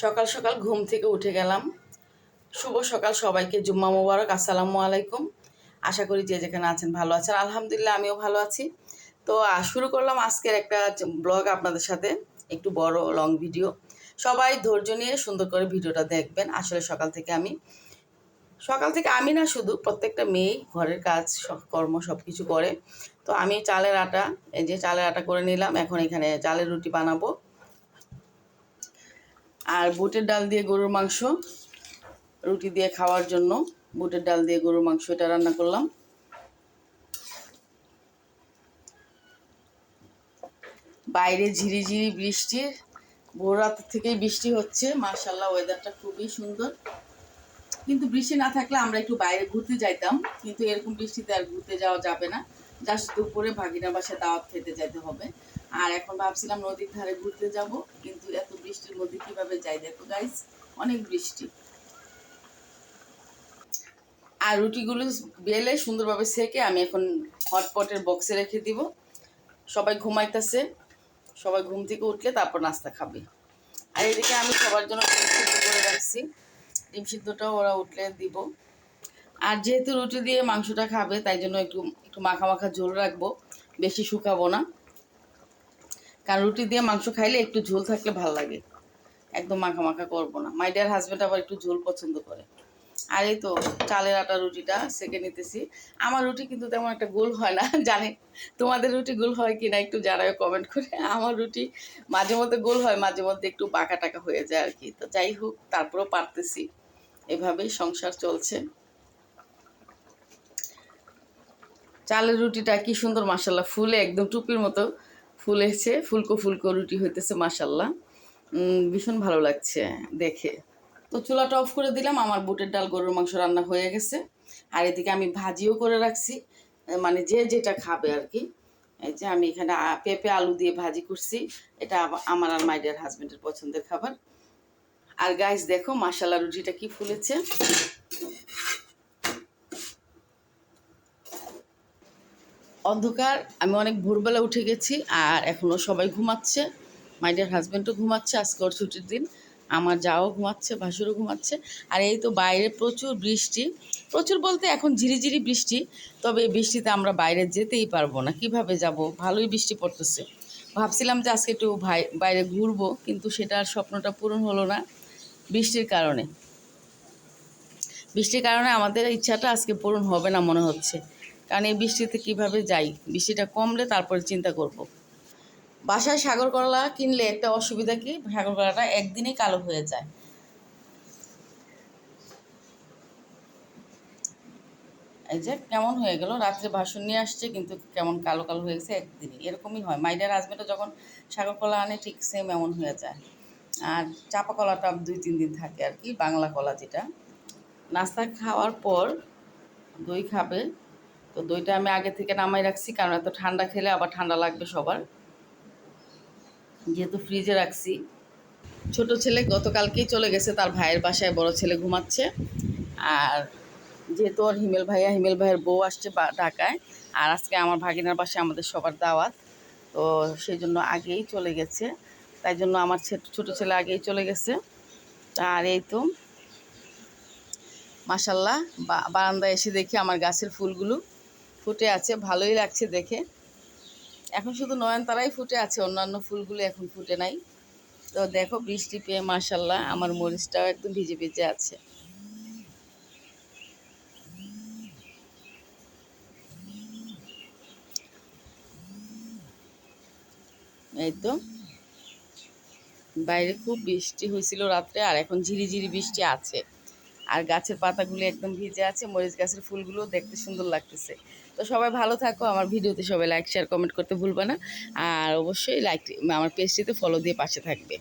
সকাল সকাল ঘুম থেকে উঠে গেলাম। শুভ সকাল সবাইকে, জুম্মা মোবারক, আসসালামু আলাইকুম। আশা করি যে যেখানে আছেন ভালো আছেন। আলহামদুলিল্লাহ, আমিও ভালো আছি। তো শুরু করলাম আজকের একটা ব্লগ আপনাদের সাথে, একটু বড় লং ভিডিও সবাই ধৈর্য নিয়ে সুন্দর করে ভিডিওটা দেখবেন। আসলে সকাল থেকে আমি, সকাল থেকে আমি না শুধু, প্রত্যেকটা মেয়ে ঘরের কাজ কর্ম সব কিছু করে। তো আমি চালের আটা, এই যে চালের আটা করে নিলাম। এখন এখানে চালের রুটি বানাবো। আর বুটের ডাল দিয়ে গরুর মাংস, রুটি দিয়ে খাওয়ার জন্য বুটের ডাল দিয়ে গরুর মাংস এটা রান্না করলাম। বাইরে ঝিরিঝিরি বৃষ্টির ভোর রাত থেকেই বৃষ্টি হচ্ছে। মার্শাল্লাহ ওয়েদারটা খুবই সুন্দর। কিন্তু বৃষ্টি না থাকলে আমরা একটু বাইরে ঘুরতে যাইতাম, কিন্তু এরকম বৃষ্টিতে আর ঘুরতে যাওয়া যাবে না। জাস্ট দুপুরে ভাগিনা বাসায় দাওয়াত খেতে যেতে হবে। আর এখন ভাবছিলাম নদীর ধারে ঘুরতে যাব, কিন্তু এত বৃষ্টির মধ্যে কীভাবে যাই? দেখো গাইস অনেক বৃষ্টি। আর রুটিগুলো বেলে সুন্দরভাবে সেকে আমি এখন হটপটের বক্সে রেখে দিব। সবাই ঘুমাইতেছে। সবাই ঘুম থেকে উঠলে তারপর নাস্তা খাবে। আর এদিকে আমি সবার জন্য ডিম সিদ্ধ করে রাখছি। ডিম সিদ্ধটাও ওরা উঠলে দিব। আর যেহেতু রুটি দিয়ে মাংসটা খাবে, তাই জন্য একটু একটু মাখা মাখা ঝোল রাখব। বেশি শুকাবো না। কারণ রুটি দিয়ে মাংস খাইলে একটু ঝোল থাকলে ভালো লাগে। একদম মাখা মাখা করব না। মাই ডিয়ার হাজব্যান্ড আবার একটু ঝোল পছন্দ করে। আর এই তো চালের আটা রুটিটা সেকে নিতেছি। আমার রুটি কিন্তু তেমন একটা গোল হয় না জানি তোমাদের রুটি গোল হয় কি না একটু জানায় কমেন্ট করে। আমার রুটি মাঝে মধ্যে গোল হয়, মাঝে মধ্যে একটু বাঁকা টাকা হয়ে যায় আর কি। তো যাই হোক, তারপরেও পারতেছি। এভাবেই সংসার চলছে। চালের রুটিটা কি সুন্দর মাসাল্লাহ ফুলে একদম টুপির মতো। ফুলেছে, ফুলকো ফুলকো রুটি হইতেছে মাসাল্লাহ ভীষণ ভালো লাগছে দেখে। তো চুলাটা অফ করে দিলাম, আমার বুটের ডাল, গরুর মাংস রান্না হয়ে গেছে। আর এদিকে আমি ভাজিও করে রাখছি মানে যে যেটা খাবে আর কি। এই যে আমি এখানে পেঁপে, আলু দিয়ে ভাজি করছি, এটা আমার আর মাইডিয়ার হাজবেন্ডের পছন্দের খাবার। আর গাইস দেখো মাসাল্লা রুটিটা কি ফুলেছে। অন্ধকার, আমি অনেক ভোরবেলা উঠে গেছি আর এখনও সবাই ঘুমাচ্ছে। মাই ডিয়ার হাজব্যান্ডও ঘুমাচ্ছে, আজকে ওর ছুটির দিন। আমার যাও ঘুমাচ্ছে, ভাসুরও ঘুমাচ্ছে। আর এই তো বাইরে প্রচুর বৃষ্টি। প্রচুর বলতে এখন ঝিরিঝিরি বৃষ্টি, তবে এই বৃষ্টিতে আমরা বাইরে যেতেই পারব না। কীভাবে যাব? ভালোই বৃষ্টি পড়তেছে। ভাবছিলাম যে আজকে একটু ভাই, বাইরে ঘুরবো, কিন্তু সেটার স্বপ্নটা পূরণ হলো না বৃষ্টির কারণে। বৃষ্টির কারণে আমাদের ইচ্ছাটা আজকে পূরণ হবে না মনে হচ্ছে। কারণ এই বৃষ্টিতে কীভাবে যাই? বৃষ্টিটা কমলে তারপরে চিন্তা করব। বাসায় সাগর কলা কিনলে একটা অসুবিধা কি? সাগর কলাটা একদিনেই কালো হয়ে যায়। এই যে কেমন হয়ে গেল? রাত্রে ভাসুন নিয়ে আসছে, কিন্তু কেমন কালো কালো হয়ে গেছে একদিনই এরকমই হয়। মাইডার হাজবেন্ডও যখন সাগর কলা আনে, ঠিক সেম এমন হয়ে যায়। আর চাপা কলাটা দুই, তিন দিন থাকে আর কি, বাংলা কলা যেটা। নাস্তা খাওয়ার পর দই খাবে। তো দইটা আমি আগে থেকে নামাই রাখছি, কারণ এত ঠান্ডা খেলে আবার ঠান্ডা লাগবে সবার। যেহেতু ফ্রিজে রাখছি। ছোট ছেলে গতকালকেই চলে গেছে, তার ভাইয়ের বাসায় বড় ছেলে ঘুমাচ্ছে। আর যেহেতু ওর হিমেল ভাইয়া, হিমেল ভাইয়ের বউ আসছে ঢাকায়, আর আজকে আমার ভাগিনার বাসায় আমাদের সবার দাওয়াত। তো সেই জন্য আগেই চলে গেছে। তাই জন্য আমার ছোট ছেলে আগেই চলে গেছে। আর এই তো মাসাল্লাহ বারান্দায় এসে দেখি আমার গাছের ফুলগুলো। ফুটে আছে, ভালোই লাগছে দেখে। এখন শুধু নয়নতারাই ফুটে আছে, অন্যান্য ফুলগুলো এখন ফুটে নাই। তো দেখো, বৃষ্টি পেয়ে মাসাল্লাহ আমার মরিচটাও একদম ভিজে ভিজে আছে। এই তো। বাইরে খুব বৃষ্টি হয়েছিল রাত্রে, আর এখন ঝিরিঝিরি বৃষ্টি আছে। আর গাছের পাতাগুলি একদম ভিজে আছে, মরিচ গাছের ফুলগুলো দেখতে সুন্দর লাগতেছে। তো সবাই ভালো থাকো, আমার ভিডিওতে সবাই লাইক শেয়ার কমেন্ট করতে ভুলবে না। আর অবশ্যই লাইক আমার পেজটিতে ফলো দিয়ে পাশে থাকবে।